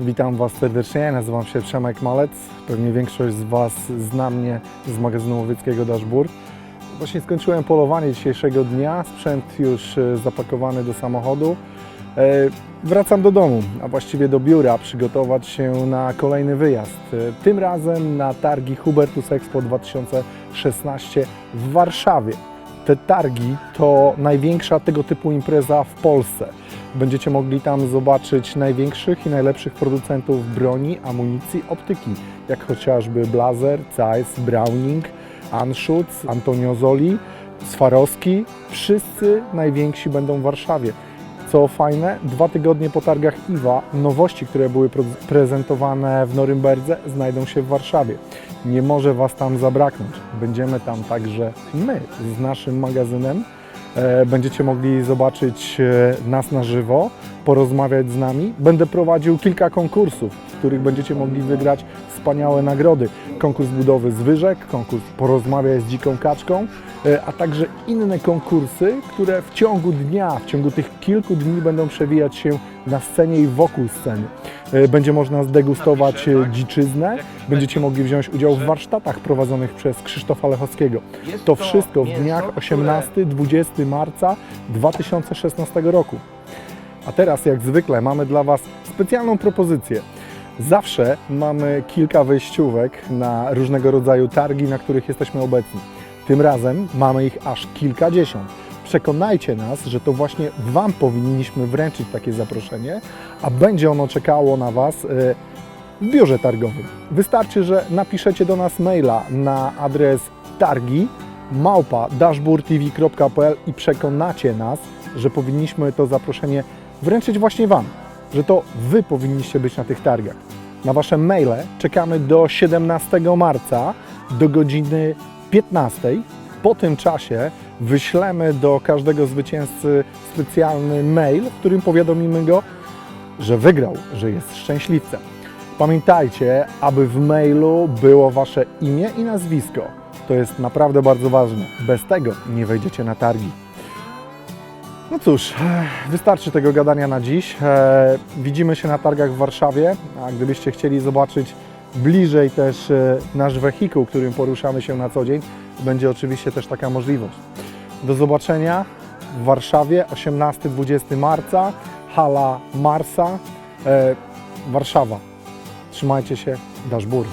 Witam Was serdecznie, nazywam się Przemek Malec. Pewnie większość z Was zna mnie z magazynu łowieckiego Dashboard. Właśnie skończyłem polowanie dzisiejszego dnia, sprzęt już e, zapakowany do samochodu. E, Wracam do domu, a właściwie do biura, przygotować się na kolejny wyjazd. E, Tym razem na targi Hubertus Expo 2016 w Warszawie. Te targi to największa tego typu impreza w Polsce. Będziecie mogli tam zobaczyć największych i najlepszych producentów broni, amunicji, optyki, jak chociażby Blazer, Zeiss, Browning, Anschutz, Antonio Zoli, Swarowski. Wszyscy najwięksi będą w Warszawie. Co fajne, dwa tygodnie po targach IWA nowości, które były prezentowane w Norymberdze, znajdą się w Warszawie. Nie może Was tam zabraknąć. Będziemy tam także my z naszym magazynem. E, Będziecie mogli zobaczyć e, nas na żywo, porozmawiać z nami. Będę prowadził kilka konkursów, w których będziecie mogli wygrać wspaniałe nagrody. Konkurs budowy zwyżek, konkurs porozmawiać z dziką kaczką, e, a także inne konkursy, które w ciągu dnia, w ciągu tych kilku dni będą przewijać się na scenie i wokół sceny. E, Będzie można zdegustować e, dziczyznę, będziecie mogli wziąć udział w warsztatach prowadzonych przez Krzysztofa Lechowskiego. To wszystko w dniach 18-20 marca 2016 roku. A teraz, jak zwykle, mamy dla Was specjalną propozycję. Zawsze mamy kilka wejściówek na różnego rodzaju targi, na których jesteśmy obecni. Tym razem mamy ich aż kilkadziesiąt. Przekonajcie nas, że to właśnie Wam powinniśmy wręczyć takie zaproszenie, a będzie ono czekało na Was e, w biurze targowym. Wystarczy, że napiszecie do nas maila na adres targi małpa dashboardtv.pl i przekonacie nas, że powinniśmy to zaproszenie wręczyć właśnie Wam, że to Wy powinniście być na tych targach. Na Wasze maile czekamy do 17 marca do godziny 15. Po tym czasie wyślemy do każdego zwycięzcy specjalny mail, w którym powiadomimy go, że wygrał, że jest szczęśliwcem. Pamiętajcie, aby w mailu było Wasze imię i nazwisko. To jest naprawdę bardzo ważne. Bez tego nie wejdziecie na targi. No cóż, e, wystarczy tego gadania na dziś. E, widzimy się na targach w Warszawie, a gdybyście chcieli zobaczyć bliżej też e, nasz wehikuł, którym poruszamy się na co dzień, będzie oczywiście też taka możliwość. Do zobaczenia w Warszawie 18-20 marca, hala Marsa, Warszawa. Trzymajcie się, Daszbur.